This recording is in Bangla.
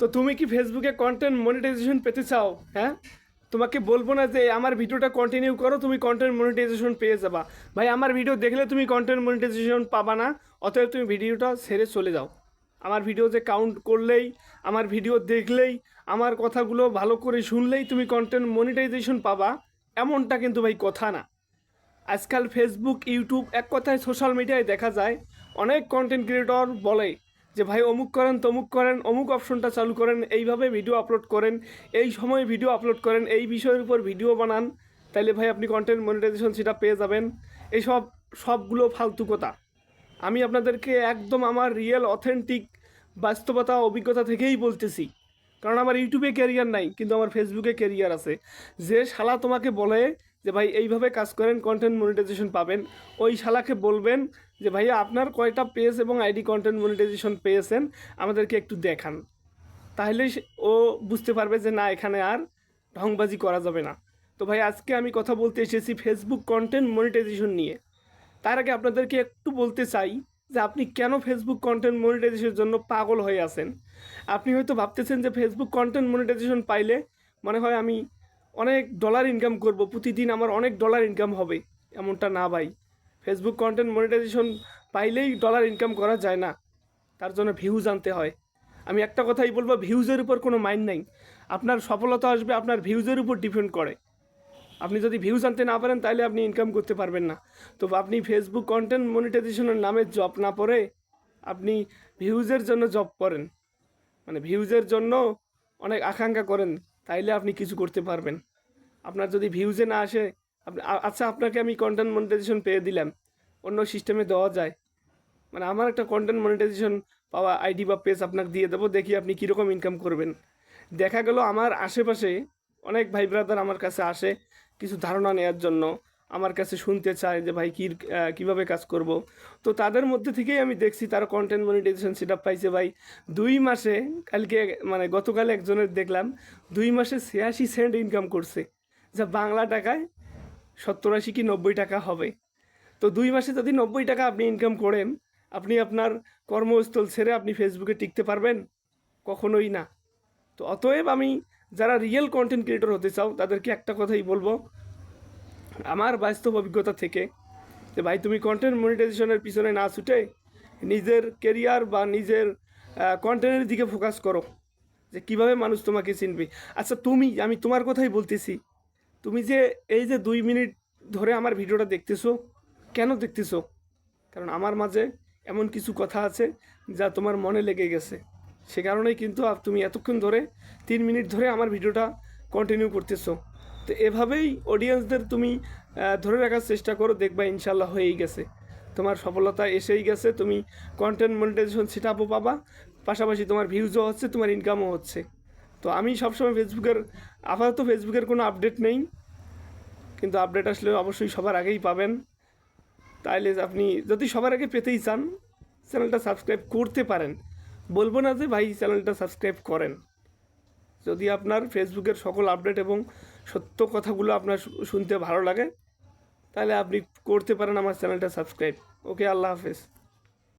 তো তুমি কি ফেসবুকে কন্টেন্ট মনিটাইজেশন পেতে চাও হ্যাঁ? তোমাকে বলব না যে আমার ভিডিওটা কন্টিনিউ করো, তুমি কন্টেন্ট মনিটাইজেশন পেয়ে যাবা। ভাই, আমার ভিডিও দেখলে তুমি কন্টেন্ট মনিটাইজেশন পাবা না, অতএব তুমি ভিডিওটা ছেড়ে চলে যাও। আমার ভিডিও যে কাউন্ট করলেই, আমার ভিডিও দেখলেই, আমার কথাগুলো ভালো করে শুনলেই তুমি কন্টেন্ট মনিটাইজেশন পাবা, এমনটা কিন্তু ভাই কথা না। আজকাল ফেসবুক ইউটিউব এক কথায় সোশ্যাল মিডিয়ায় দেখা যায়, অনেক কন্টেন্ট ক্রিয়েটর বলে যে ভাই অমুক করেন, তমুক করেন, অমুক অপশনটা চালু করেন, এইভাবে ভিডিও আপলোড করেন, এই সময় ভিডিও আপলোড করেন, এই বিষয়ের উপর ভিডিও বানান, তাইলে ভাই আপনি কন্টেন্ট মনিটাইজেশন সেটা পেয়ে যাবেন। এইসব সবগুলো ফালতু কথা। আমি আপনাদেরকে একদম আমার রিয়েল অথেন্টিক বাস্তবতা, অভিজ্ঞতা থেকেই বলতেছি। কারণ আমার ইউটিউবে ক্যারিয়ার নাই, কিন্তু আমার ফেসবুকে ক্যারিয়ার আছে। যে শালা তোমাকে বলে যে ভাই এইভাবে কাজ করেন কন্টেন্ট মনিটাইজেশন পাবেন, ওই শালাকে বলবেন যে ভাইয়া আপনার কয়টা পেজ এবং আইডি কন্টেন্ট মনিটাইজেশন পেয়েছেন? আমাদেরকে একটু দেখান। তাহলে ও বুঝতে পারবে যে না, এখানে আর ঢংবাজি করা যাবে না। তো ভাই, আজকে আমি কথা বলতে এসেছি ফেসবুক কন্টেন্ট মনিটাইজেশন নিয়ে। তার আগে আপনাদেরকে একটু বলতে চাই যে আপনি কেন ফেসবুক কন্টেন্ট মনিটাইজেশনের জন্য পাগল হয়ে আছেন? আপনি হয়তো ভাবতেছেন যে ফেসবুক কন্টেন্ট মনিটাইজেশন পাইলে মনে হয় আমি অনেক ডলার ইনকাম করব, প্রতিদিন আমার অনেক ডলার ইনকাম হবে। এমনটা না ভাই। ফেসবুক কন্টেন্ট মনিটাইজেশন পাইলেই ডলার ইনকাম করা যায় না। তার জন্য ভিউজ আনতে হয়। আমি একটা কথাই বলব ভিউজের উপর কোনো মাইন্ড নাই। আপনার সফলতা আসবে, আপনার ভিউজের উপর ডিপেন্ড করে। আপনি যদি ভিউজ আনতে না পারেন, তাহলে আপনি ইনকাম করতে পারবেন না। তো আপনি ফেসবুক কন্টেন্ট মনিটাইজেশনের নামে জব না পড়ে আপনি ভিউজের জন্য জব করেন। মানে ভিউজের জন্য অনেক আকাঙ্ক্ষা করেন, তাইলে আপনি কিছু করতে পারবেন। আপনার যদি ভিউজে না আসে আচ্ছা আপনাকে আমি কন্টেন্ট মনিটাইজেশন পেয়ে দিলাম। অন্য সিস্টেমে দেওয়া যায়। মানে আমার একটা কন্টেন্ট মনিটাইজেশন পাওয়া আইডি বা পেজ আপনাকে দিয়ে দেবো, দেখি আপনি কীরকম ইনকাম করবেন। দেখা গেল আমার আশেপাশে অনেক ভাই ব্রাদার আমার কাছে আসে কিছু ধারণা নেওয়ার জন্য, আমার কাছে শুনতে চায় যে ভাই কী কীভাবে কাজ করব। তো তাদের মধ্যে থেকেই আমি দেখছি তারা কন্টেন্ট মনিটাইজেশন সেট আপ পাইছে ভাই। দুই মাসে, কালকে মানে গতকাল একজনের দেখলাম, দুই মাসে ছিয়াশি সেন্ট ইনকাম করছে। যা বাংলা টাকায় সত্তর আশি কি নব্বই টাকা হবে? তো দুই মাসে যদি নব্বই টাকা আপনি ইনকাম করেন, আপনি আপনার কর্মস্থল ছেড়ে আপনি ফেসবুকে টিকতে পারবেন? কখনোই না। তো অতএব আমি যারা রিয়েল কন্টেন্ট ক্রিয়েটর হতে চাও, তাদেরকে একটা কথাই বলব। আমার বাস্তব অভিজ্ঞতা থেকে যে ভাই, তুমি কন্টেন্ট মনিটাইজেশনের পিছনে না ছুটে নিজের কেরিয়ার বা নিজের কন্টেন্টের দিকে ফোকাস করো। যে কীভাবে মানুষ তোমাকে চিনবে? আচ্ছা তুমি, আমি তোমার কথাই বলতেছি। তুমি যে এই যে দুই মিনিট ধরে আমার ভিডিওটা দেখতেছো, কেন দেখতেছো? কারণ আমার মাঝে এমন কিছু কথা আছে যা তোমার মনে লেগে গেছে। সে কারণেই কিন্তু তুমি এতক্ষণ ধরে তিন মিনিট ধরে আমার ভিডিওটা কন্টিনিউ করতেছো। তো এভাবেই অডিয়েন্সদের তুমি ধরে রাখার চেষ্টা করো, দেখবা ইনশাল্লাহ হয়েই গেছে। তোমার সফলতা এসেই গেছে, তুমি কন্টেন্ট মনিটাইজেশন সেট আপও পাবা, পাশাপাশি তোমার ভিউজও হচ্ছে, তোমার ইনকামও হচ্ছে। তো আমি সবসময় ফেসবুকের আপাতত ফেসবুকের কোনো আপডেট নেই, কিন্তু আপডেট আসলে অবশ্যই সবার আগেই পাবেন। তাইলে আপনি যদি সবার আগে পেতেই চান, চ্যানেলটা সাবস্ক্রাইব করতে পারেন। বলব না যে ভাই চ্যানেলটা সাবস্ক্রাইব করেন। যদি আপনার ফেসবুকের সকল আপডেট এবং সত্য কথাগুলো আপনার শুনতে ভালো লাগে তাহলে আপনি করতে পারেন আমার চ্যানেলটা সাবস্ক্রাইব। ওকে, আল্লাহ হাফেজ।